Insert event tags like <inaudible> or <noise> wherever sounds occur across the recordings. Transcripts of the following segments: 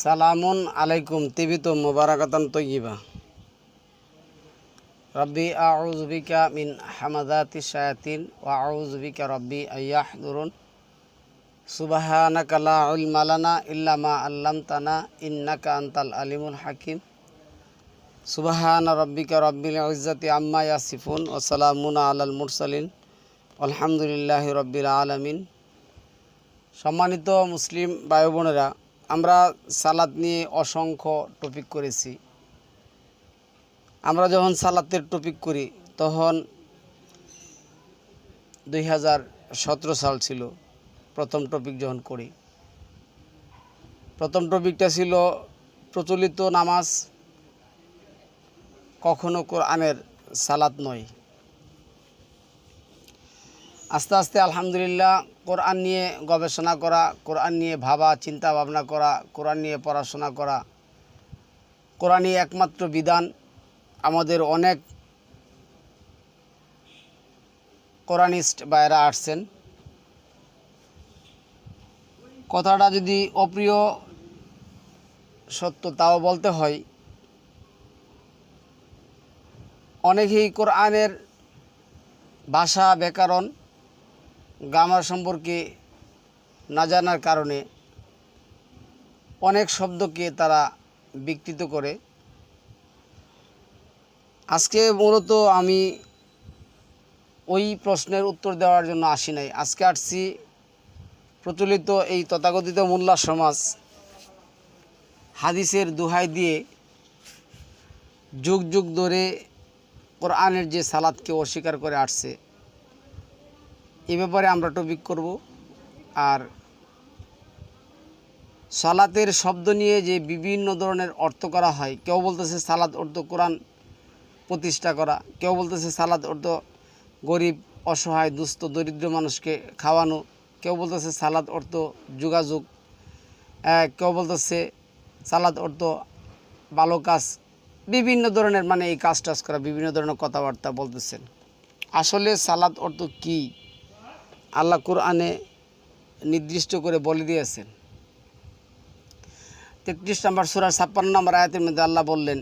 সালামুন আলাইকুম তিবিত মুবারাকাতান তৈয়িবা। রব্বি, আউযু বিকা মিন হামাদাতি শায়াতিন, ওয়া আউযু বিকা রব্বি আইয়াহদুরুন সুবহানাকা লা ইলমা লানা ইল্লা মা আল্লামতানা ইন্নাকা আনতাল আলিমুল হাকিম। সুবহান রব্বিকা রব্বিল ইজ্জাতি আম্মা ইয়াসিফুন, ওয়া সালামুন আলাল মুরসালিন। আলহামদুলিল্লাহি রব্বিল আলামিন। সম্মানিত মুসলিম ভাই বোনেরা আমরা সালাদ নিয়ে অসংখ্য টপিক করেছি। আমরা যখন সালাতের টপিক করি, তখন দুই হাজার সতেরো সাল ছিল প্রথম টপিক যখন করি। প্রথম টপিকটা ছিল প্রচলিত নামাজ কখনো কোরআনের সালাত নয়। আস্তে আস্তে আলহামদুলিল্লাহ কোরআন নিয়ে গবেষণা করা, কোরআন নিয়ে ভাবা চিন্তা ভাবনা করা, কোরআন নিয়ে পড়াশোনা করা, কোরআনই একমাত্র বিধান। আমাদের অনেক কোরআনিস্ট বাইরা আসছেন। কথাটা যদি অপ্রিয়, সত্য তাও বলতে হয়। অনেকেই কোরআনের ভাষা ব্যাকরণ গ্রামার সম্পর্কে না জানার কারণে অনেক শব্দকে তারা বিকৃত করে। আজকে মূলত আমি ওই প্রশ্নের উত্তর দেওয়ার জন্য আসি নাই। আজকে আসছি প্রচলিত এই তথাকথিত মোল্লা সমাজ হাদিসের দুহাই দিয়ে যুগ যুগ ধরে কোরআনের যে সালাদকে অস্বীকার করে আসছে। এ ব্যাপারে আমরা টপিক করব। আর সালাতের শব্দ নিয়ে যে বিভিন্ন ধরনের অর্থ করা হয়, কেউ বলতেছে সালাদ অর্থ কোরআন প্রতিষ্ঠা করা, কেউ বলতেছে সালাদ অর্থ গরিব, অসহায়, দুস্থ, দরিদ্র মানুষকে খাওয়ানো, কেউ বলতেছে সালাদ অর্থ যোগাযোগ কেউ বলতেছে সালাদ অর্থ ভালো কাজ, বিভিন্ন ধরনের মানে এই কাজ টাজ করা, বিভিন্ন ধরনের কথাবার্তা বলতেছেন। আসলে সালাদ অর্থ কী? আল্লাহ কোরআনে নির্দিষ্ট করে বলে দিয়েছেন। তেত্রিশ নম্বর সুরার ছাপ্পান্ন নম্বর আয়াতের মধ্যে আল্লাহ বললেন,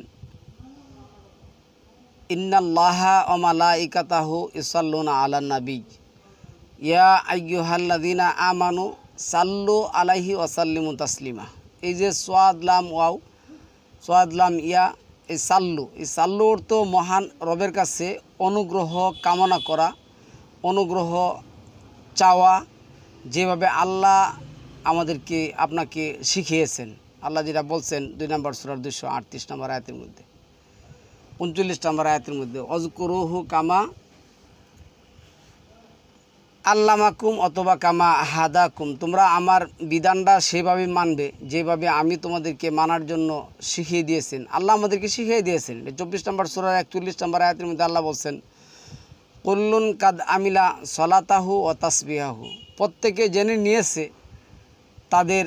ইন্নাল্লাহা অমালা ইকাতাহু ইসাল্লুনা আলা নাবি। ইয়া আইয়ুহাল্লাদিনা আমানু সাল্লু আলাইহি ওয়াসাল্লিমু তাসলিমা। এই যে সোয়াদলাম ওয়াও সোয়াদলাম ইয়া, এই সাল্লু এই সাল্লু অর্থ মহান রবের কাছে অনুগ্রহ কামনা করা, অনুগ্রহ চাওয়া যেভাবে আল্লাহ আমাদেরকে আপনাকে শিখিয়েছেন, আল্লাহ যেটা বলছেন দুই নম্বর সুরার দুশো আটত্রিশ নম্বর আয়াতের মধ্যে, উনচল্লিশ নম্বর আয়াতের মধ্যে, অজকুরুহু কামা আল্লামাকুম অথবা কামা হাদাকুম তোমরা আমার বিধানটা সেভাবে মানবে, যেভাবে আমি তোমাদেরকে মানার জন্য শিখিয়ে দিয়েছেন, আল্লাহ আমাদেরকে শিখিয়ে দিয়েছেন চব্বিশ নম্বর সুরার একচল্লিশ নম্বর আয়াতের মধ্যে আল্লাহ বলছেন কল্লুন কাদ আমিলা সলাতাহু ও তাসবিহাহু। প্রত্যেকে জেনে নিয়েছে তাদের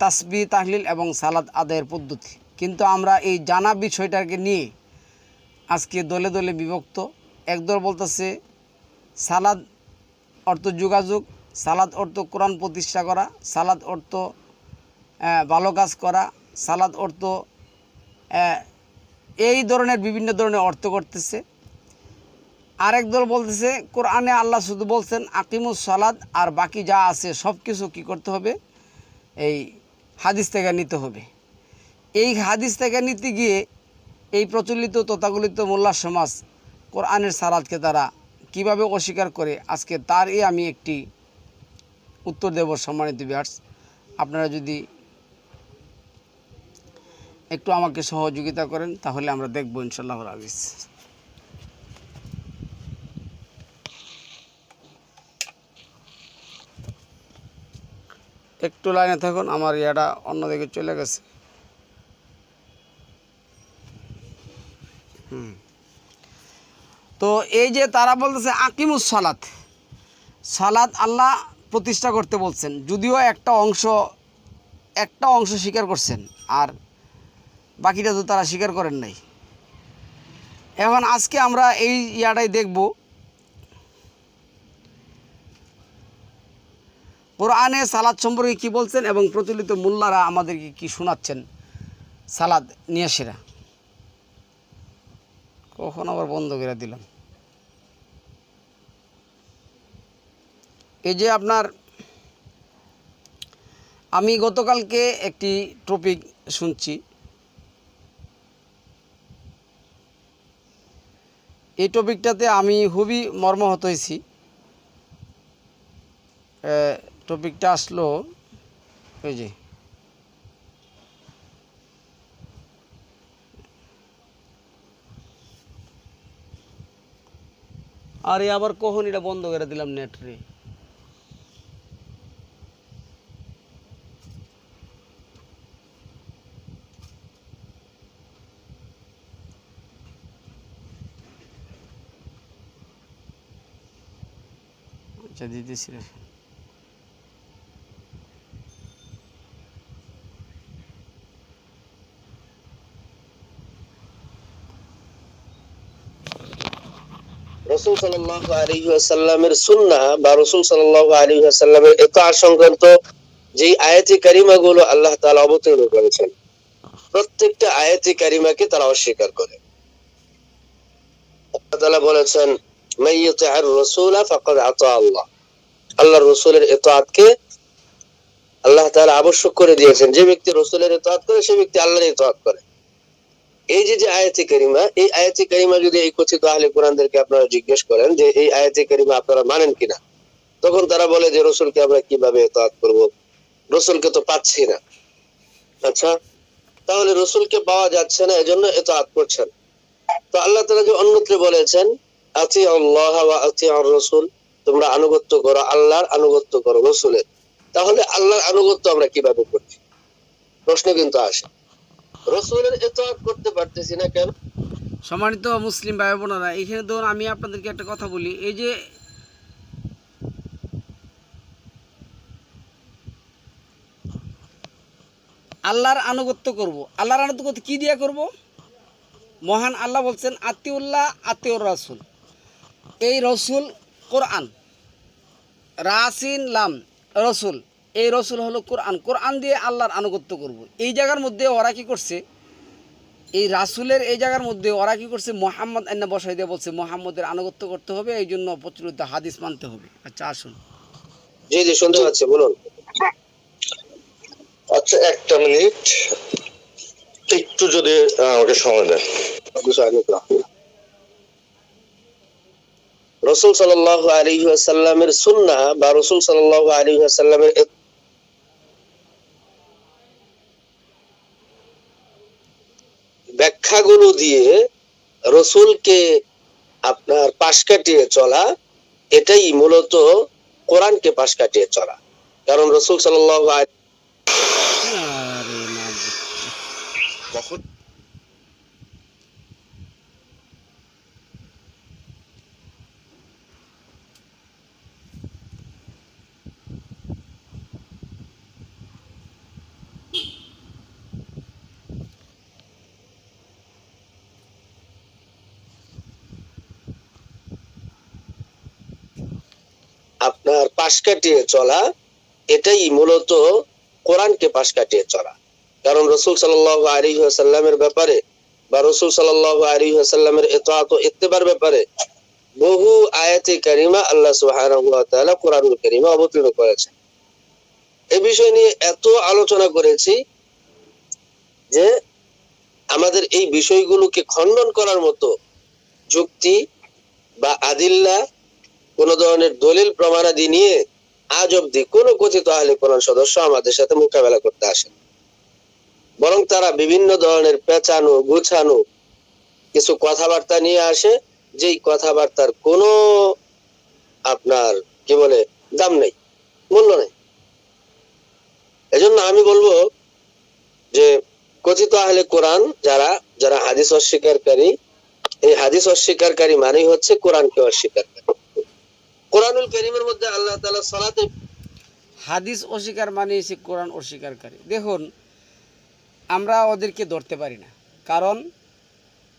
তাসবি তাহলিল এবং সালাদ আদায়ের পদ্ধতি। কিন্তু আমরা এই জানা বিষয়টাকে নিয়ে আজকে দলে দলে বিভক্ত। একদল বলতেছে, সালাদ অর্থ যোগাযোগ, সালাদ অর্থ কোরআন প্রতিষ্ঠা করা, সালাদ অর্থ ভালো কাজ করা, সালাদ অর্থ এই ধরনের বিভিন্ন ধরনের অর্থ করতেছে। আরেক দল বলতেছে, কোরআনে আল্লাহ শুধু বলছেন, আকিমুস সালাদ আর বাকি যা আছে সব কিছু কী করতে হবে? এই হাদিস থেকে নিতে হবে। এই হাদিস থেকে নিতে গিয়ে এই প্রচলিত তথাকলিত মোল্লা সমাজ কোরআনের সালাদকে তারা কীভাবে অস্বীকার করে? আজকে তারই আমি একটি উত্তর দেব সম্মানিত বিহার্স আপনারা যদি একটু আমাকে সহযোগিতা করেন, তাহলে আমরা দেখব ইনশাল্লাহ হাফিজ একটু লাইনে থাকুন, আমার ইয়াটা অন্যদিকে চলে গেছে। হুম। তো এই যে তারা বলতেছে আকিমুস সালাত সালাত আল্লাহ প্রতিষ্ঠা করতে বলছেন, যদিও একটা অংশ একটা অংশ স্বীকার করছেন, আর বাকিটা তো তারা স্বীকার করেন নাই। এখন আজকে আমরা এই ইয়াটাই দেখব কোরআনে সালাদ সম্পর্কে কি বলছেন এবং প্রচলিত মোল্লারা আমাদেরকে কি শোনাচ্ছেন? সালাদ নিয়ে সেরা কখন আবার বন্ধ করে দিলাম। এই যে আপনার, আমি গতকালকে একটি টপিক শুনছি। এই টপিকটাতে আমি খুবই মর্মাহত হয়েছি। টপিকটা আসলো ওই যে। আরে আবার কখন এটা বন্ধ করে দিলাম নেট রে। আচ্ছা দিতেছি রে। রসুল সাল্লাহ আলী সুন্না বা রসুল সাল্লাহ আলী সংক্রান্ত যে আয়াতি কারিমা গুলো আল্লাহ তালা অবতীর্ণ করেছেন, প্রত্যেকটা আয়াতি কারিমাকে তারা অস্বীকার করে। আল্লাহ তাআলা বলেছেন আল্লাহ। রাসূলের ইতাআতকে আল্লাহ তাআলা আবশ্যক করে দিয়েছেন। যে ব্যক্তি রসুলের ইতাআত করে, সে ব্যক্তি আল্লাহর ইতাআত করে। এই যে যে আয়াতি কারিমা, এই আয়াতি কারিমা যদি এই কথিত আহলে কোরআনদেরকে আপনারা জিজ্ঞেস করেন যে এই আয়াতি কারিমা আপনারা মানেন কিনা, তখন তারা বলে যে রসুলকে আমরা কীভাবে এতাত করব? রসুলকে তো পাচ্ছি না। আচ্ছা তাহলে রসুলকে পাওয়া যাচ্ছে না, এজন্য এতাত করছেন। তো আল্লাহ তাআলা যে অন্যত্র বলেছেন আতি আল্লাহ ওয়া আতি আর রসুল, তোমরা আনুগত্য করো আল্লাহর আনুগত্য করো রসুলের। তাহলে আল্লাহর আনুগত্য আমরা কীভাবে করছি? প্রশ্ন কিন্তু আসে। রসুলের এতাত করতে পারতেছি না কেন? সম্মানিত মুসলিম ভাই বোনেরা এখানে ধরুন আমি আপনাদেরকে একটা কথা বলি। এই যে আল্লাহর আনুগত্য করব। আল্লাহর আনুগত্য কি দিয়ে করব? মহান আল্লাহ বলছেন, আতিউল্লাহ আতিউর রাসুল। এই রসুল কোরআন। রাসিন লাম, রসুল। এই রসুল হলো কোরআন। কোরআন দিয়ে আল্লাহর আনুগত্য করব। এই জায়গার মধ্যে ওরা কি করছে? এই রাসুলের এই জায়গার মধ্যে ওরা কি করছে? মোহাম্মদ এনে বসাই দিয়ে বলছে, মোহাম্মদের আনুগত্য করতে হবে, এই জন্য প্রচলিত হাদিস মানতে হবে। আচ্ছা আসুন। জি জি, শুনতে পাচ্ছি, বলুন। আচ্ছা একটা মিনিট। একটু যদি আমাকে সময় দেন। রসুল সাল্লাহ আলী আসাল্লামের সুন্না বা রসুল সাল্লাহ আলী আসাল্লামের দিয়ে রসুলকে আপনার পাশ কাটিয়ে চলা এটাই মূলত কোরআনকে পাশ কাটিয়ে চলা। কারণ রসুল সাল্লাহ কখন আপনার পাশ কাটিয়ে চলা, এটাই মূলত কোরআনকে পাশ কাটিয়ে চলা। কারণ রসুল সাল্লাহ আলী সাল্লামের ব্যাপারে বা রসুল সাল্লাহ আলী সাল্লামের এতাত ও ইত্তেবার ব্যাপারে বহু আয়াতে কারিমা আল্লাহ তাআলা কোরআনুল কারিমা অবতীর্ণ করেছেন। এ বিষয় নিয়ে এত আলোচনা করেছি যে আমাদের এই বিষয়গুলোকে খণ্ডন করার মতো যুক্তি বা আদিল্লা কোন ধরনের দলিল প্রমাণাদি নিয়ে আজ অব্দি কোনো কথিত আহলে কোরআন সদস্য আমাদের সাথে মোকাবেলা করতে আসেন। বরং তারা বিভিন্ন ধরনের পেঁচানো, গুছানো কিছু কথাবার্তা নিয়ে আসে, যেই কথাবার্তার কোনো আপনার, কি বলে, দাম নেই, মূল্য নেই। এজন্য আমি বলব যে কথিত আহলে কোরআন যারা যারা হাদিস অস্বীকারী, এই হাদিস অস্বীকারী মানেই হচ্ছে কোরআনকে অস্বীকারী কোরআনুল করিমের মধ্যে আল্লাহ তাআলা সালাতে হাদিস অস্বীকার মানে কোরআন অস্বীকারী। দেখুন, আমরা ওদেরকে ধরতে পারি না। কারণ,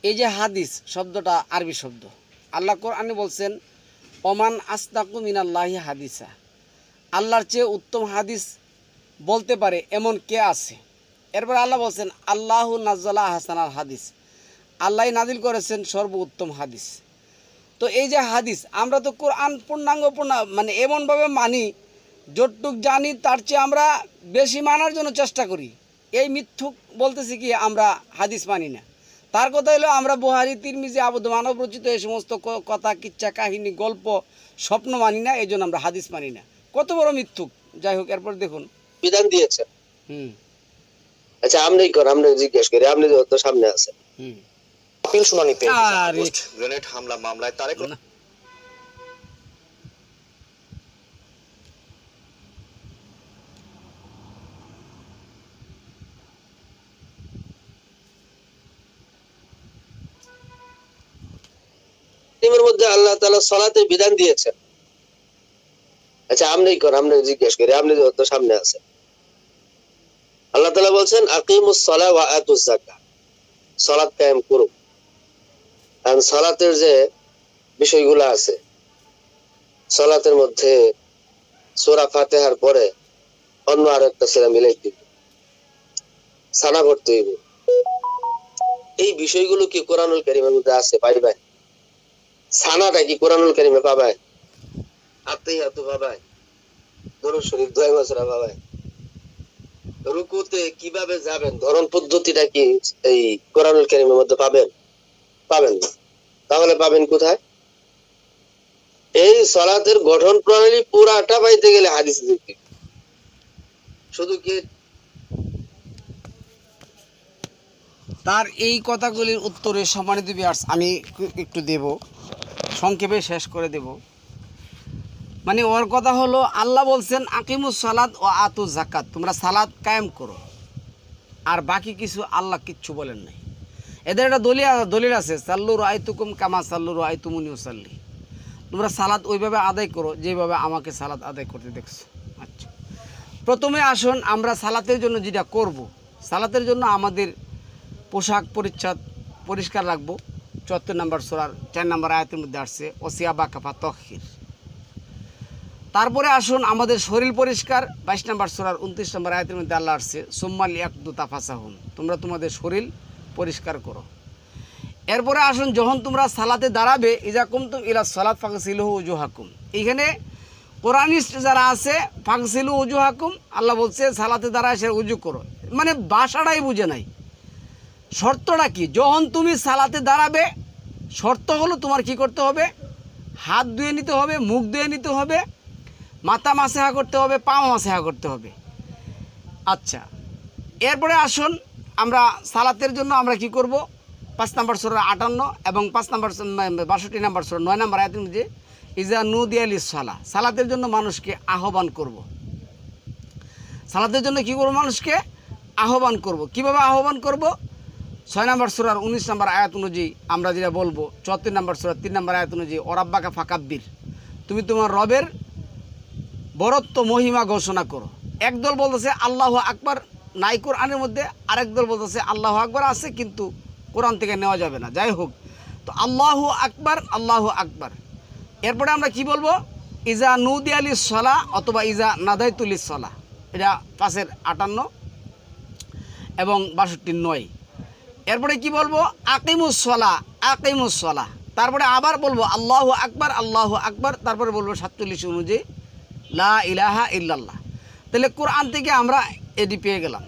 এই যে হাদিস শব্দটা আরবি শব্দ। আল্লাহ কোরআনে বলছেন, ওমান আস্তাকু মিনাল্লাহি হাদিসা। আল্লাহর চেয়ে উত্তম হাদিস বলতে পারে এমন কে আছে? এরপর আল্লাহ বলছেন, আল্লাহ নাজ্জালা হাসানাল হাদিস। আল্লাহ নাজিল করেছেন সর্ব উত্তম হাদিস। তো এই যে হাদিস আমরা তো কোরআন পূর্ণাঙ্গ পূর্ণ মানে এমনভাবে মানি যতটুক জানি তার চেয়ে আমরা বেশি মানার জন্য চেষ্টা করি। এই মিথ্যুক বলতেছি কি আমরা হাদিস মানি না। তার কথা হলো আমরা বুহারি তিরমিজি আবদ্ধ মানব রচিত এই সমস্ত কথা কিচ্ছা কাহিনী গল্প স্বপ্ন মানি না এই জন্য আমরা হাদিস মানি না। কত বড় মিথ্যুক। যাই হোক এরপর দেখুন। বিধান দিয়েছে হুম। আচ্ছা আপনিই কর আপনি জিজ্ঞেস করি আপনি তো সামনে আছেন। হুম। আপিল শুনানিতে আরে। গ্রেনেড হামলা মামলায় তারেক মধ্যে আল্লাহ তাআলা সালাতের বিধান দিয়েছেন। আচ্ছা আপনিই কর আপনি জিজ্ঞেস করি আপনি তো সামনে আছেন। আল্লাহ তাআলা বলছেন আকিমুস সালাহ ওয়া আতুজ যাকাত সালাত কায়েম করুন কারণ সালাতের যে বিষয়গুলো আছে, সালাতের মধ্যে সূরা ফাতিহার পরে অন্য আর একটা সেরা মিলাই দিব। সানা করতে হইব। এই বিষয়গুলো কি কোরআনুল কারীমের মধ্যে আছে? পাইবাই সানাটা কি কোরআনুল কারিমে পাবাই? আত্মীয় হাতু পাবাই। দরুদ শরীফ দোয়া বছরা পাবাই। রুকুতে কীভাবে যাবেন? ধরন পদ্ধতিটা কি এই কোরআনুল কারিমের মধ্যে পাবেন? পাবেন না। তাহলে পাবেন কোথায়? এই সলাতের গঠন প্রণালী পুরাটা পাইতে গেলে হাদিস দেখতে শুধু কি? তার এই কথাগুলির উত্তরে সম্মানিত বিয়ার্স আমি একটু- দেব। সংক্ষেপে শেষ করে দেব। মানে ওর কথা হলো, আল্লাহ বলছেন, আকিমুস সালাদ ও আতু জাকাত তোমরা সালাদ কায়েম করো। আর বাকি কিছু আল্লাহ কিচ্ছু বলেন নাই। এদের একটা দলিল দলিল আছে সাল্লুর আইতুকুম কামা সাল্লুর আইতুমুনি সাল্লি তোমরা সালাদ ওইভাবে আদায় করো, যেভাবে আমাকে সালাদ আদায় করতে দেখছ। আচ্ছা। প্রথমে আসুন, আমরা সালাতের জন্য যেটা করব, সালাতের জন্য আমাদের পোশাক পরিচ্ছদ পরিষ্কার রাখব। চুয়াত্তর নম্বর সোরার চার নম্বর আয়াতের মধ্যে আসছে ওসিয়া বা কাফা তখির। তারপরে আসুন, আমাদের শরীর পরিষ্কার, বাইশ নম্বর সোরার উনত্রিশ নম্বর আয়াতের মধ্যে আল্লাহ আসছে সোম্মাল ইয়াকদু তাফাসাহুন তোমরা তোমাদের শরীর পরিষ্কার করো। এরপরে আসুন, যখন তোমরা সালাতে দাঁড়াবে, ইজা কুমতুম ইলা সালাত ফাঁকসিলহু উজু হাকুম এইখানে কোরআনিস্ট যারা আছে ফাঁকসিলু উজু হাকুম আল্লাহ বলছে, সালাতে দাঁড়ায় সে উজু করো। মানে বাসাটাই বুঝে নাই। শর্তটা কি? যখন তুমি সালাতে দাঁড়াবে, শর্ত হলো তোমার কি করতে হবে? হাত ধুয়ে নিতে হবে, মুখ ধুয়ে নিতে হবে, মাথা মাসেহা করতে হবে, পা মাসেহা করতে হবে। আচ্ছা এরপরে আসুন আমরা সালাতের জন্য আমরা কি করব পাঁচ নম্বর সোরা আটান্ন এবং পাঁচ নম্বর বাষট্টি নম্বর সোরা নয় নম্বর আয়াতের মধ্যে, ইজা নুদিয়ালি সালা সালাতের জন্য মানুষকে আহ্বান করব। সালাতের জন্য কি করব মানুষকে আহ্বান করব। কীভাবে আহ্বান করব ছয় নম্বর সুরার উনিশ নম্বর আয়াত অনুযায়ী আমরা যেটা বলব, চুয়াত্তর নম্বর সুরার তিন নম্বর আয়াত অনুযায়ী ওরাব্বাকা ফাকাব্বির তুমি তোমার রবের বরত্ব মহিমা ঘোষণা করো একদল বলতেছে, আল্লাহ আকবার নাই কোরআনের মধ্যে আরেক দল বলতেছে, আল্লাহ আকবার আছে, কিন্তু কোরআন থেকে নেওয়া যাবে না। যাই হোক, তো আল্লাহ আকবার আল্লাহ আকবার। এরপরে আমরা কি বলব? ইজা নুদি আলী সলা অথবা ইজা নাদাইতুলি সলা এটা পাশের আটান্ন এবং বাষট্টি নয়। এরপরে কি বলব? আকিমুসলা আকিমুসলা তারপরে আবার বলব, আল্লাহ আকবার আল্লাহ আকবার তারপরে বলব সাতচল্লিশ অনুযায়ী, লা ইলাহা ইল্লাল্লাহ তাহলে কোরআন থেকে আমরা এটি পেয়ে গেলাম।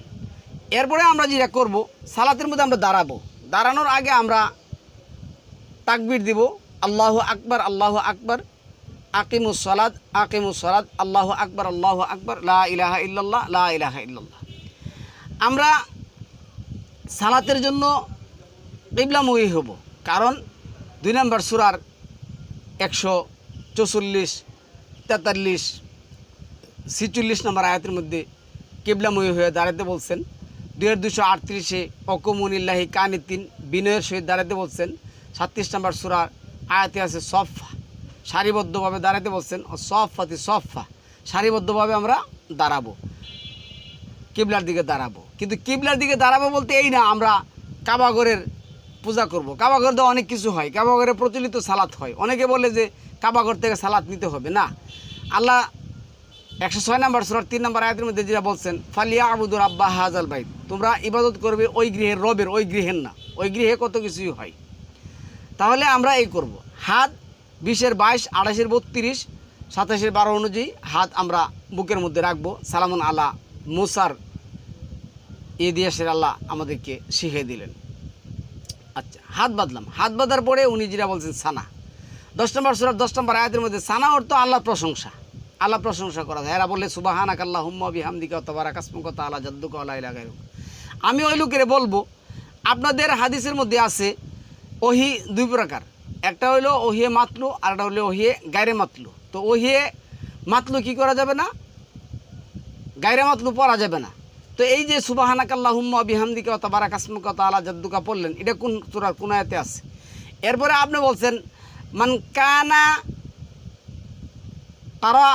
এরপরে আমরা যেটা করব, সালাতের মধ্যে আমরা দাঁড়াবো। দাঁড়ানোর আগে আমরা তাকবির দিব, আল্লাহ আকবর আল্লাহ আকবর, আকিমুস সালাদ আকিমুস সালাদ আল্লাহ আকবার, আল্লাহ আকবর, লা ইলাহা ইল্লাল্লাহ, লা ইলাহা ইল্লাল্লাহ। আমরা সালাতের জন্য কিবলামুখী হব, কারণ দুই নম্বর সুরার একশো চৌচল্লিশ, তেতাল্লিশ, ছিচল্লিশ নম্বর আয়াতের মধ্যে কিবলামুখী হয়ে দাঁড়াতে বলছেন। হাজার দুশো আটত্রিশে অকুমুনিল্লাহি কানিতিন বিনয়ের সহিত দাঁড়াতে বলছেন। সাতত্রিশ নম্বর সুরার আয়াতে আছে সফা সারিবদ্ধভাবে দাঁড়াতে বলছেন। সফাতি সফা সারিবদ্ধভাবে আমরা দাঁড়াবো, কিবলার দিকে দাঁড়াবো। কিন্তু কিবলার দিকে দাঁড়াবো বলতে এই না, আমরা কাবাগরের পূজা করব। কাবাগর তো অনেক কিছু হয়। কাবাগরে প্রচলিত সালাত হয়। অনেকে বলে যে কাবাগর থেকে সালাত নিতে হবে। না, আল্লাহ একশো ছয় নম্বর সুরার তিন নম্বর আয়াতের মধ্যে যেটা বলছেন ফালিয়া আবুদুর আব্বা হাজাল বাইত। তোমরা ইবাদত করবে ওই গৃহের রবের, ওই গৃহের না। ওই গৃহে কত কিছুই হয়। তাহলে আমরা এই করব। হাত বিশের বাইশ, আঠাশের বত্রিশ, সাতাশের বারো অনুযায়ী হাত আমরা বুকের মধ্যে রাখব। সালামুন আলা মুসার। এ দিয়াসের আল্লাহ আমাদেরকে শিখিয়ে দিলেন। আচ্ছা হাত বাঁধলাম। হাত বাঁধার পরে উনি যেটা বলছেন, সানা। দশ নম্বর সুরার দশ নম্বর আয়াতের মধ্যে, সানা অর্থ আল্লাহ প্রশংসা। আল্লাহ প্রশংসা করা যায়। এরা বললে সুবাহান আকাল্লাহ হুম্মা বিহামদিকা অতবার আকাশমুকত আল্লাহ জাদ্দুক আল্লাহ ইলাগাইরুক আমি ওই লোকের বলব, আপনাদের হাদিসের মধ্যে আছে, ওহি দুই প্রকার। একটা হইল ওহিয়ে মাতলু, আর একটা হলো ওহিয়ে গায়রে মাতলু। তো ওহিয়ে মাতলু কি করা যাবে না? গায়রে মাতলু পড়া যাবে না। তো এই যে সুবাহানাকাল্লাহ হুম্মা বিহামদিকা অতবার আকাশমুকত আল্লাহ জাদ্দুকা পড়লেন, এটা কোন চূড়ার কোন আয়াতে আছে? এরপরে আপনি বলছেন, মান কানা কারা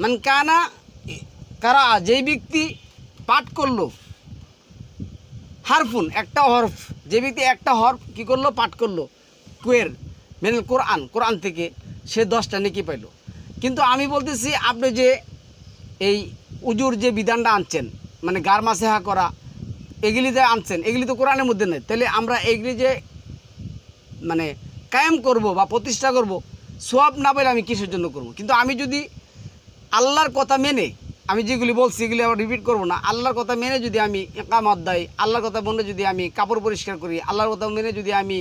মান কানা কারা যেই ব্যক্তি পাঠ করল, হারফুন, একটা হরফ, যে ব্যক্তি একটা হরফ কি করল, পাঠ করল, কুয়ের মেন কোরআন কোরআন থেকে সে দশটা নেকি পাইল। কিন্তু আমি বলতেছি, আপনি যে এই উজুর যে বিধানটা আনছেন মানে গার মাসেহা করা, এগুলি যে আনছেন, এগুলি তো কোরআনের মধ্যে নেই। তাহলে আমরা এগুলি যে মানে কায়েম করব বা প্রতিষ্ঠা করব সোয়াব না পেলে আমি কিসের জন্য করব? কিন্তু আমি যদি আল্লাহর কথা মেনে, আমি যেগুলি বলছি এগুলি আবার রিপিট করব না, আল্লাহর কথা মেনে যদি আমি একামত দেয় আল্লাহর কথা মেনে যদি আমি কাপড় পরিষ্কার করি, আল্লাহর কথা মেনে যদি আমি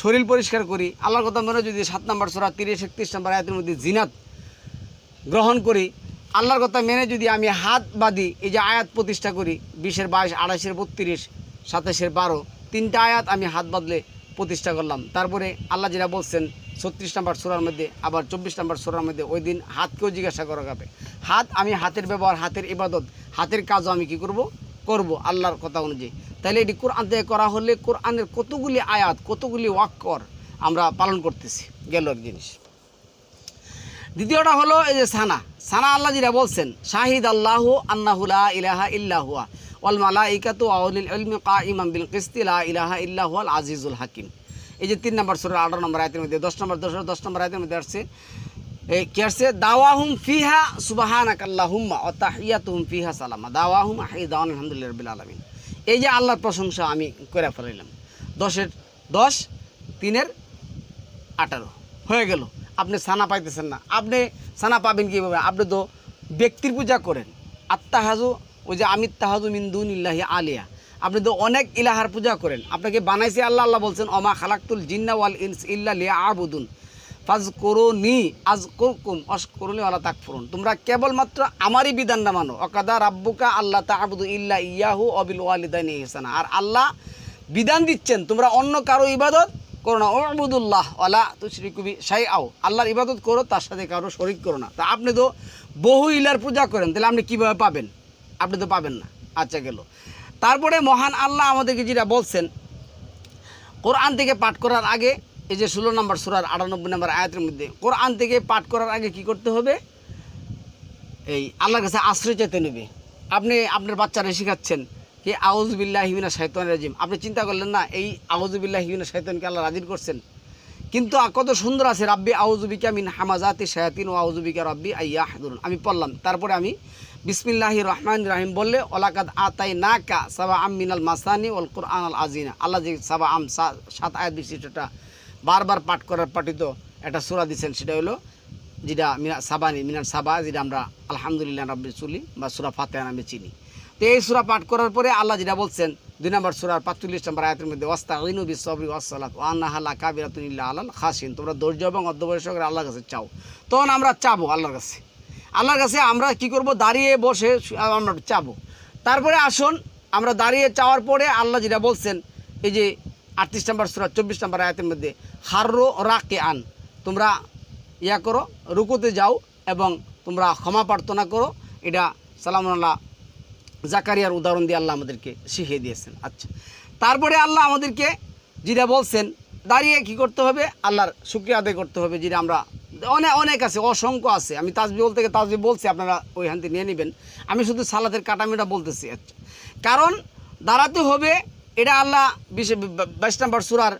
শরীর পরিষ্কার করি, আল্লাহর কথা মেনে যদি সাত নম্বর সোরা তিরিশ, একত্রিশ নম্বর আয়াতের মধ্যে জিনাত গ্রহণ করি, আল্লাহর কথা মেনে যদি আমি হাত বাঁধি, এই যে আয়াত প্রতিষ্ঠা করি, বিশের বাইশ, আড়াইশের বত্রিশ, সাতাশের বারো, তিনটা আয়াত আমি হাত বাঁধলে প্রতিষ্ঠা করলাম। তারপরে আল্লাহ যেটা বলছেন ছত্রিশ নম্বর সুরার মধ্যে, আবার চব্বিশ নম্বর সুরার মধ্যে, ওই দিন হাতকেও জিজ্ঞাসা করা যাবে। হাত আমি হাতের ব্যবহার, হাতের ইবাদত, হাতের কাজও আমি কি করব? করব আল্লাহর কথা অনুযায়ী। তাহলে এটি কোরআন থেকে করা হলে কোরআনের কতগুলি আয়াত, কতগুলি ওয়াক্কর আমরা পালন করতেছি। গেল এক জিনিস। দ্বিতীয়টা হলো এই যে সানা। সানা আল্লাহ যেটা বলছেন, শাহিদ আল্লাহ আন্নাহুলা ইলাহা ইল্লাহুয়া ওয়াল মালাইকাতু আউলিল ইলমি কাইমাম বিল কিসতি ইলাহা ইল্লাহু আজিজুল হাকিম। এই যে তিন নম্বর সূরা 18 নম্বর আয়াতের মধ্যে 10 নম্বর, দশ দশ নম্বর আয়াতের মধ্যে আসছে। কি আসছে? দাওয়াহুম ফিহা সুবহানাকাল্লাহুম্মা ওয়া তাহিয়াতুহুম ফিহা সালামা। দাওয়াহুম আহিদান আলহামদুলিল্লাহি রাব্বিল আলামিন। এই যে আল্লাহর প্রশংসা আমি করে ফেলাইলাম। দশের দশ, তিনের আঠারো। হয়ে গেল। আপনি সানা পাইতেছেন না। আপনি সানা পাবেন কীভাবে? আপনি তো ব্যক্তির পূজা করেন। আত্মাহাজু ওই যে আমিত তাহাজু মিন্দুন ইল্লাহি আলিয়া। আপনি তো অনেক ইলাহার পূজা করেন। আপনাকে বানাইছে আল্লাহ আল্লাহ বলছেন, অমা খালাক্তুল জিন্না ওয়াল ইনস ইল্লা লিয়া আবুদুন ফাজ করো নি আজ কুম অস করুনি আল্লাহ তাক ফুরুন তোমরা কেবলমাত্র আমারই বিধানটা মানো। অকাদা রাব্বুকা আল্লাহ তাহাবুদু ইল্লা ইয়াহু অবিল ওয়ালিদাইনি ইহসানা। আর আল্লাহ বিধান দিচ্ছেন, তোমরা অন্য কারও ইবাদত করো না। ও ওবুদুল্লাহ আলা তুশরিকুবি সাই আও আল্লাহর ইবাদত করো, তার সাথে কারও শরিক করো না। তা আপনি তো বহু ইলার পূজা করেন, তাহলে আপনি কীভাবে পাবেন? আপনি তো পাবেন না। আচ্ছা গেল। তারপরে মহান আল্লাহ আমাদেরকে যেটা বলছেন, কোরআন থেকে পাঠ করার আগে, এই যে ষোলো নম্বর সুরার আটানব্বই নম্বর আয়াতের মধ্যে, কোরআন থেকে পাঠ করার আগে কি করতে হবে? এই আল্লাহর কাছে আশ্রয় চাইতে নেবে। আপনি আপনার বাচ্চারা শেখাচ্ছেন যে আউজবিল্লাহ হিমিনা শাহিতান রাজিম। আপনি চিন্তা করলেন না, এই আউজবিল্লাহ হিমিনা শাহিতানকে আল্লাহ রাজির করছেন? কিন্তু কত সুন্দর আছে, রাব্বি আউজুবিকা মিন হামাজাতি শায়াতিন ও আউজুবিকা রাব্বি আইয়া হাদুরুন আমি পড়লাম, তারপরে আমি বিসমিল্লাহি রহমান রাহিম বললে, ওলাকাদ আতাই না কা সাবা আম মিনাল মাসানি ওল কোরআন আল আজিনা। আল্লাহ যে সাবা আম সাত আয়াত বিশিষ্টটা বারবার পাঠ করার পাঠিত একটা সুরা দিচ্ছেন সেটা হলো যেটা মিনা, সাবানি মিনার সাবা, যেটা আমরা আলহামদুলিল্লাহ রাব্বি চুলি বা সুরা ফাতেহা নামে চিনি। তো এই সুরা পাঠ করার পরে আল্লাহ যেটা বলছেন, দুই নম্বর সুরার পাঁচচল্লিশ নম্বর আয়াতের মধ্যে ওয়াস্তা ইনু বিসবরি ওয়াসালাত ওয়ান্নাহাল্লা কাবিরাতুল্লাহ আল্লাহ খাসিন তোমরা ধৈর্য এবং অধ্যবয়স করে আল্লাহর কাছে চাও। তখন আমরা চাবো আল্লাহর কাছে। আল্লাহর কাছে আমরা কি করব? দাঁড়িয়ে বসে আমরা চাবো। তারপরে আসুন, আমরা দাঁড়িয়ে চাওয়ার পরে আল্লাহ যেটা বলছেন, এই যে আটত্রিশ নম্বর সুরা, চব্বিশ নম্বর আয়াতের মধ্যে, হার্রো রাকে আন তোমরা ইয়া করো, রুকুতে যাও এবং তোমরা ক্ষমা প্রার্থনা করো। এটা সালাম আল্লাহ জাকারিয়ার উদাহরণ দিয়ে আল্লাহ আমাদেরকে শিখিয়ে দিয়েছেন। আচ্ছা তারপরে আল্লাহ আমাদেরকে যেটা বলছেন, দাঁড়িয়ে কি করতে হবে? আল্লাহর শুক্রিয়া আদায় করতে হবে, যেটা আমরা অনেক অনেক আছে, অসংখ্য আছে। আমি তাজবি বলতে গিয়ে তাজবি বলছি, আপনারা ওইখান থেকে নিয়ে নেবেন। আমি শুধু সালাদের কাটামিটা বলতেছি। কারণ দাঁড়াতে হবে, এটা আল্লাহ বিশ বাইশ নম্বর সুরার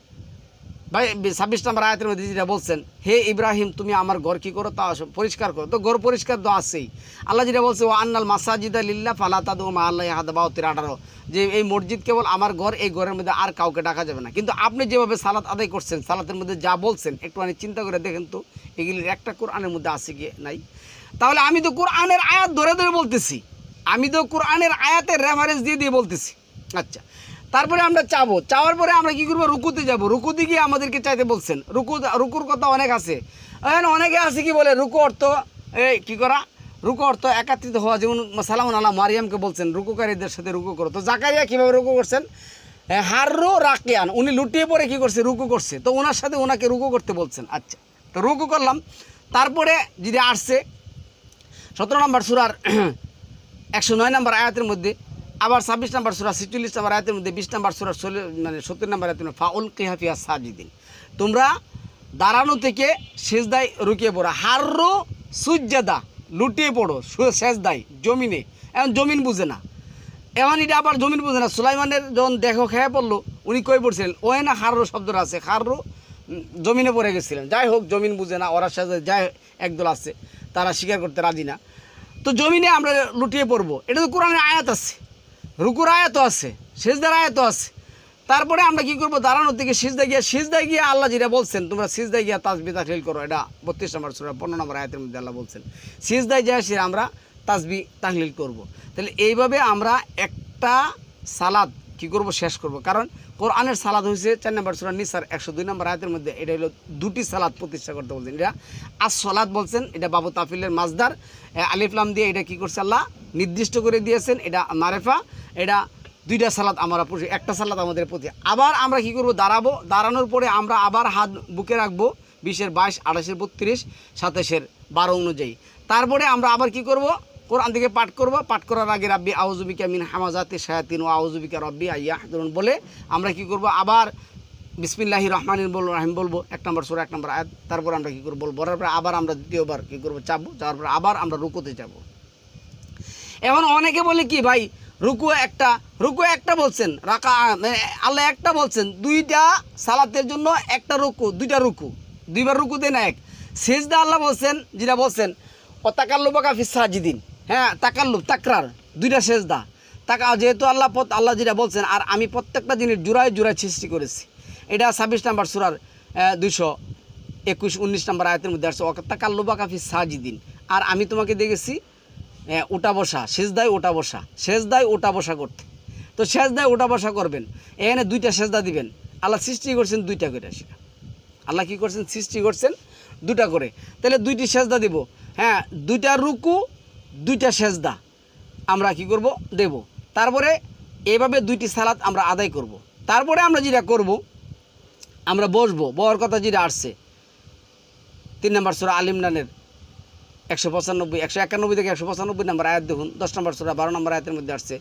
ভাই, ছাব্বিশ নম্বর আয়াতের মধ্যে যেটা বলছেন, হে ইব্রাহিম, তুমি আমার ঘর কী করো? তা পরিষ্কার করো। তো ঘর পরিষ্কার তো আছেই। আল্লাহ যেটা বলছে ও আন্নাল মাসাজিদা লিল্লা ফালা তাদু মা আল্লাহ হাদাবাউতির আঠারো। যে এই মসজিদ কেবল আমার ঘর, এই ঘরের মধ্যে আর কাউকে ডাকা যাবে না। কিন্তু আপনি যেভাবে সালাত আদায় করছেন, সালাতের মধ্যে যা বলছেন একটুখানি চিন্তা করে দেখেন তো এগুলির একটা কোরআনের মধ্যে আছে কি নাই? তাহলে আমি তো কোরআনের আয়াত ধরে ধরে বলতেছি। আমি তো কোরআনের আয়াতের রেফারেন্স দিয়ে দিয়ে বলতেছি। আচ্ছা তারপরে আমরা চাবো। চাওয়ার পরে আমরা কি করব? রুকুতে যাব। রুকুতে গিয়ে আমাদেরকে চাইতে বলছেন। রুকু, রুকুর কথা অনেক আছে। এখন অনেকে আছে কি বলে, রুকু অর্থ, এই কী করা? রুকু অর্থ একাত্রিত হওয়া, যেমন সালাম আল্লাহ মারিয়ামকে বলছেন, রুকুকারীদের সাথে রুকু করো। তো জাকারিয়া কীভাবে রুকু করছেন? হাররু রাকিয়ান, উনি লুটিয়ে পরে কি করছে? রুকু করছে। তো ওনার সাথে ওনাকে রুকু করতে বলছেন। আচ্ছা তো রুকু করলাম। তারপরে যদি আসছে সতেরো নম্বর সুরার <clears throat> একশো নয় নম্বর আয়াতের মধ্যে আবার ছাব্বিশ নম্বর সুরা ছেচল্লিশ নম্বর আয়াতের মধ্যে বিশ নম্বর সুরা মানে সত্তর নম্বর আয়াতের মধ্যে ফাউল কেহাফিয়া সাজিদিন। তোমরা দাঁড়ানো থেকে সেজদায় রুকিয়ে পড়ো। হার্রো সুজ্জাদা, লুটিয়ে পড়ো সেজদায়, জমিনে। এখন জমিন বুঝে না। এমন এটা আবার জমিন বুঝে না। সুলাইমানের যখন দেখো খেয়ে পড়ল, উনি কই পড়ছিলেন? ওই না হার্রো শব্দটা আছে। হার্রো জমিনে পড়ে গেছিলেন। যাই হোক, জমিন বুঝে না, ওরা সাথে যাই একদল আছে। তারা স্বীকার করতে রাজি না। তো জমিনে আমরা লুটিয়ে পড়ব। এটা তো কোরআনের আয়াত আছে। রুকুর আয়াতও আছে, সেজদার আয়াতও আছে। তারপরে আমরা কি করব? দাঁড়ানো থেকে সিজদা গিয়ে সিজদা গিয়ে আল্লাহ যেটা বলছেন, তোমরা সিজদা গিয়ে তাসবি তাহলিল করো। এটা বত্রিশ নম্বর সুরা, পনেরো নম্বর আয়াতের মধ্যে আল্লাহ বলছেন, সিজদায় যায় সে আমরা তাসবি তাহলিল করব। তাহলে এইভাবে আমরা একটা সালাদ কি করব? শেষ করব। কারণ কোরআনের সালাদ হয়েছে চার নম্বর সুরা নিসার, একশো দুই নম্বর আয়াতের মধ্যে এটা হলো দুটি সালাদ প্রতিষ্ঠা করতে বলছেন। এটা আজ সলাদ বলছেন, এটা বাবু তাফিলের মাজদার আলিফলাম দিয়ে এটা কি করছে আল্লাহ? নির্দিষ্ট করে দিয়েছেন, এটা মারেফা এটা দুইটা সালাদ আমরা পড়ছি একটা সালাদ আমাদের প্রতি। আবার আমরা কি করব? দাঁড়াবো। দাঁড়ানোর পরে আমরা আবার হাত বুকে রাখব, বিশের বাইশ, আঠাশের বত্রিশ, সাতাশের বারো অনুযায়ী। তারপরে আমরা আবার কি করব? কোরআন থেকে পাঠ করব। পাঠ করার আগে রাব্বি আউজুবিকা মিন হামাজাতি শায়াতিন ও আউজুবিকা রব্বি আইয়া ধরুন বলে আমরা কি করব? আবার বিসমিল্লাহি রহমান বলব রাহিম বলব। এক নম্বর সুরা, এক নম্বর আয়াত। তারপর আমরা কি করব? বলব বলার পরে আবার আমরা দ্বিতীয়বার কি করব? চাপবো। যাওয়ার পরে আবার আমরা রুকুতে যাব। এখন অনেকে বলে কি, ভাই রুকু একটা রুকু একটা বলছেন রাখা মানে আল্লাহ একটা বলছেন, দুইটা সালাতের জন্য একটা রুকু, দুইটা রুকু, দুইবার রুকুতে না এক। সেজদা আল্লাহ বলছেন, যেটা বলছেন ও তাকাল্লু বাকা ফিসাজিদিন হ্যাঁ তাকাল্লু তাকরার, দুইটা সেজদা। তাকা, যেহেতু আল্লাহ পথ, আল্লাহ যেটা বলছেন, আর আমি প্রত্যেকটা জিনিস জুড়ায় জুড়ায় সৃষ্টি করেছি। এটা ছাব্বিশ নাম্বার সুরার দুইশো একুশ, উনিশ নাম্বার আয়তের মধ্যে আসছে তাকাল্লুবা কাফি সাজিদিন। আর আমি তোমাকে দেখেছি ওটা বসা, সেজদায় ওটা বসা, সেজদায় ওটা বসা করতে। তো সেজদায় ওটা বসা করবেন, এখানে দুইটা সেজদা দিবেন, আল্লাহ সৃষ্টি করছেন দুইটা করে সেটা আল্লাহ কী করছেন? সৃষ্টি করছেন দুটা করে। তাহলে দুইটি সেজদা দিব। হ্যাঁ দুইটা রুকু, দুইটা সেজদা। আমরা কি করব? দেব। তারপরে এভাবে দুইটি সালাত আমরা আদায় করব। তারপরে আমরা যেটা করব, আমরা বসবো। বওয়ার কথা যেটা আসছে, তিন নম্বর সুরা আলিমরানের একশো পঁচানব্বই, একশো একানব্বই থেকে একশো পঁচানব্বই নম্বর আয়াত দেখুন। দশ নম্বর সোরা, বারো নম্বর আয়াতের মধ্যে আসছে,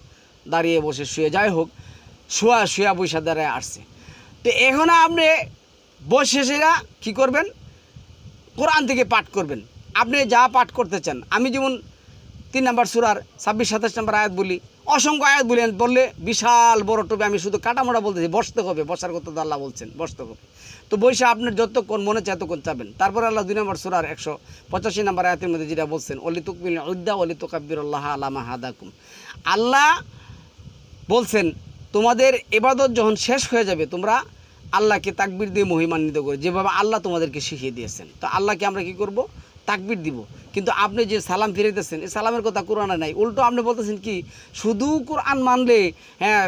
দাঁড়িয়ে বসে শুয়ে। যাই হোক, শোয়া, শুয়া বৈশা দ্বারা আসছে। তো এখন আপনি বসে সেরা কী করবেন? কোরআন থেকে পাঠ করবেন। আপনি যা পাঠ করতে চান, আমি যেমন তিন নম্বর সুরার ছাব্বিশ, সাতাশ নম্বর আয়াত বলি অসংখ্য আয়াত বলি বললে বিশাল বড় টবে আমি শুধু কাটামোটা বলতেছি বসতে হবে, বসার কথা তো আল্লাহ বলছেন, বসতে হবে। তো বৈশা আপনার যতক্ষণ মনে চায় ততক্ষণ চাবেন। তারপরে আল্লাহ দুই নম্বর সুরার একশো পঁচাশি নম্বর আয়াতের মধ্যে যেটা বলছেন অলি তুকবিল উদ্দা অলি তুকাব্বির আল্লাহ আলামা হাদাকুম। আল্লাহ বলছেন, তোমাদের এবাদত যখন শেষ হয়ে যাবে, তোমরা আল্লাহকে তাকবির দিয়ে মহিমান্বিত করে। যেভাবে আল্লাহ তোমাদেরকে শিখিয়ে দিয়েছেন। তো আল্লাহকে আমরা কি করব? তাকবির দিব। কিন্তু আপনি যে সালাম ফিরাইতেছেন, এই সালামের কথা কোরআনে নাই। উল্টো আপনি বলতেছেন কি, শুধু কোরআন মানলে হ্যাঁ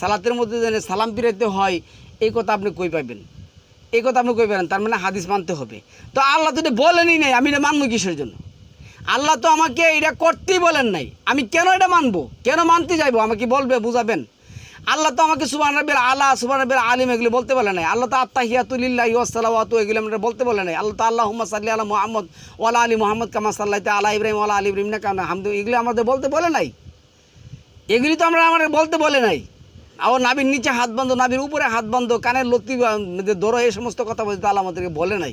সালাতের মধ্যে যেন সালাম ফিরাইতে হয়, এই কথা আপনি কই পাবেন এই কথা আপনি কই পাবেন তার মানে হাদিস মানতে হবে। তো আল্লাহ তো বলেনই নাই, আমি এটা মানবো কিসের জন্য? আল্লাহ তো আমাকে এটা করতেই বলেন নাই। আমি কেন এটা মানবো? কেন মানতে যাইবো? আমাকে বলবে, বুঝাবেন? আল্লাহ তো আমাকে সুবান রবির আলা সুবান রবির আলিম এগুলো বলতে বলে নাই। আল্লাহ তো আত্মাহিয়াতুল্লাহ ওয়াসালাওয়াতু এগুলো আমরা বলতে বলে নাই। আল্লাহ তো আল্লাহ সাল্লি আলা মোহাম্মদ ওলা আলী মোহাম্মদ কামা সাল্লাহ আলা ইব্রাহিম ওলা আলী ইব্রাহিম না কামা হামদু এগুলো আমাদের বলতে বলে নাই। এগুলি তো আমরা আমাদের বলতে বলে নাই। আবার নাবির নিচে হাত বাঁধো নাবির উপরে হাত বাঁধো কানের লতি ধরো এই সমস্ত কথা বলতে আল্লাহ আমাদেরকে বলে নাই।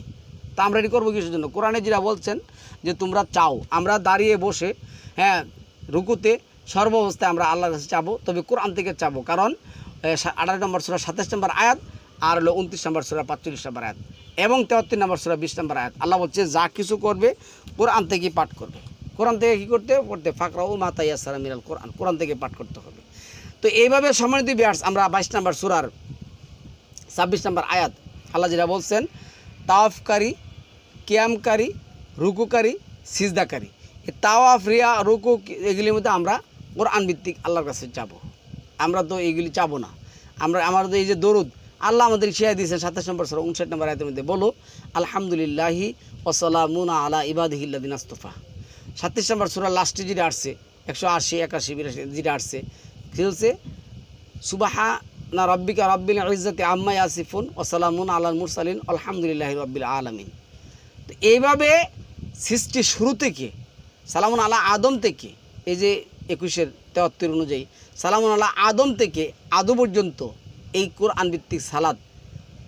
তা আমরা এটি করব কিসের জন্য? কোরআনে যেটা বলছেন যে তোমরা চাও, আমরা দাঁড়িয়ে বসে হ্যাঁ রুকুতে সর্বাবস্থায় আমরা আল্লাহর কাছে চাবো, তবে কোরআন থেকে চাবো। কারণ আঠারো নম্বর সুরা সাতাশ নম্বর আয়াত আর হলো উনত্রিশ নম্বর সুরা পাঁচচল্লিশ নম্বর আয়াত এবং তেহত্তর নম্বর সুরা বিশ নম্বর আয়াত। আল্লাহ বলছে, যা কিছু করবে, কোরআন থেকে পাঠ করবে। কোরআন থেকে কী করতে হবে? পড়তে ফাকরাউ মাতাইয়া সারা মিরাল কোরআন। কোরআন থেকে পাঠ করতে হবে। তো এইভাবে সম্মানিত বিয়ার্স আমরা বাইশ নম্বর সুরার ছাব্বিশ নম্বর আয়াত আল্লাহ যেটা বলছেন, তাওয়াফকারী, কিয়ামকারী, রুকুকারী, সিজদাকারী। তাওয়াফ, রিয়া, রুকু, এগুলির মধ্যে আমরা কোরআন ভিত্তিক আল্লাহর কাছে যাব। আমরা তো এইগুলি চাবো না। আমরা, আমার এই যে দরুদ, আল্লাহ আমাদের শিয়া দিয়েছেন সাতাশ নম্বর সর, উনষাট নম্বর আয়তের মধ্যে। বলো, আলহামদুলিল্লাহি ওসালামুনা আলা ইবাদিহিল্লাদিন আস্তফা। সাতাশ নম্বর সুরা লাস্টে যেটা আসছে, একশো আশি, একাশি, বিরাশি, যেটা আসছে কী হচ্ছে সুবাহা না রব্বিকা রব্বিল ইজ্জতি আম্মা ইয়াসিফুন ওসালামুন আলাল মুরসালিন, আলহামদুলিল্লাহ রব্বিল আলামিন। তো এইভাবে সৃষ্টি শুরু থেকে, সালামুন আলা আদম থেকে, এই যে একুশের তেহত্তর অনুযায়ী, সালামুন আল্লাহ আদম থেকে আদৌ পর্যন্ত এই কোরআন ভিত্তিক সালাদ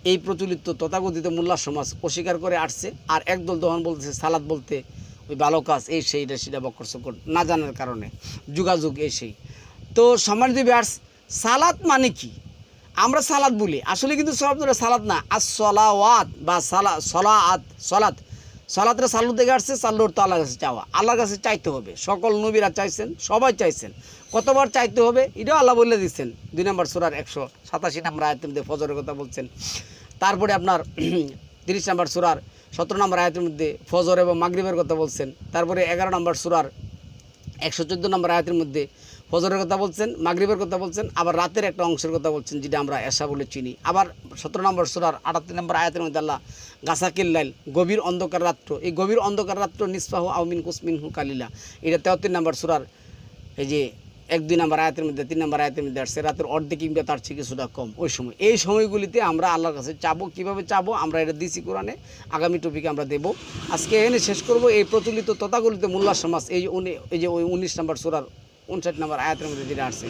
এই প্রচলিত তথাকথিত মোল্লা সমাজ অস্বীকার করে আসছে। আর একদল তখন বলতেছে সালাদ বলতে ওই ভালো কাজ এই সেইটা সেটা বকর সকর না জানার কারণে। যোগাযোগ এই সেই। তো সমাজ সম্মানিত ব্যাস সালাদ মানে কি? আমরা সালাদ বলি। আসলে কিন্তু শব্দটা সালাদ না। আর সলাওয়াত বা সালা, সলাআত, সলাত। সলাতটা সাল্লু থেকে আসছে সাল্লুর তো আল্লাহর কাছে চাওয়া। আল্লাহর কাছে চাইতে হবে। সকল নবীরা চাইছেন, সবাই চাইছেন। কতবার চাইতে হবে? এটাও আল্লাহ বলে দিচ্ছেন। দুই নম্বর সুরার একশো সাতাশি নম্বর আয়াতের মধ্যে ফজরের কথা বলছেন। তারপরে আপনার <clears throat> তিরিশ নম্বর সুরার সতেরো নম্বর আয়াতের মধ্যে ফজর এবং মাগরিবের কথা বলছেন। তারপরে এগারো নম্বর সুরার একশো চোদ্দ নম্বর আয়াতের মধ্যে ফজরের কথা বলছেন, মাগরিবের কথা বলছেন, আবার রাতের একটা অংশের কথা বলছেন যেটা আমরা এসা বলে চিনি। আবার সতেরো নম্বর সুরার আটাত্তর নম্বর আয়াতের মধ্যে আল্লাহ গাছা কিল্লাইল গভীর অন্ধকার রাত্র, এই গভীর অন্ধকার রাত্র নিসফাহু আউমিন কুসমিন হু কালিলা। এটা তেহত্তর নম্বর সুরার এই যে এক, দুই নম্বর আয়াতের মধ্যে, তিন নম্বর আয়াতের মধ্যে আসছে, রাতের অর্ধেক কিংবা তার চেয়ে কিছুটা কম ওই সময়। এই সময়গুলিতে আমরা আল্লাহর কাছে চাবো, কীভাবে চাবো, আমরা এটা দিছি কোরআনে, আগামী টপিকে আমরা দেব। আজকে এনে শেষ করব এই প্রচলিত তথাকলিত মোল্লা সমাজ, এই এই যে ওই উনিশ নম্বর সুরার উনষাট নম্বর আয়াতের মধ্যে যেটা আসছে।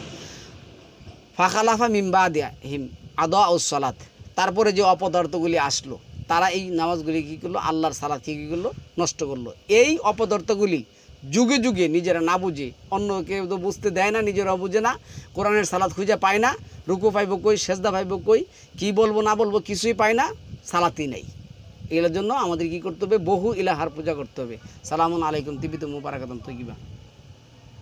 ফাখালাফা মিম্বা দিয়া হিম আদা ও সালাত। তারপরে যে অপদার্থগুলি আসলো, তারা এই নামাজগুলি কী করল? আল্লাহর সালাদ কী করল? নষ্ট করল। এই অপদার্থগুলি যুগে যুগে নিজেরা না বুঝে, অন্য কেউ তো বুঝতে দেয় না নিজেরা বুঝে না, কোরআনের সালাদ খুঁজে পায় না, রুকু পাইব কই, সেজদা পাইব কই, কি বলব, না বলব কিছুই পায় না, সালাতই নেই। এগুলোর জন্য আমাদের কি করতে হবে? বহু ইলাহার পূজা করতে হবে। সালামুন আলাইকুম, তিবিত মুবারাকাতম তৈবা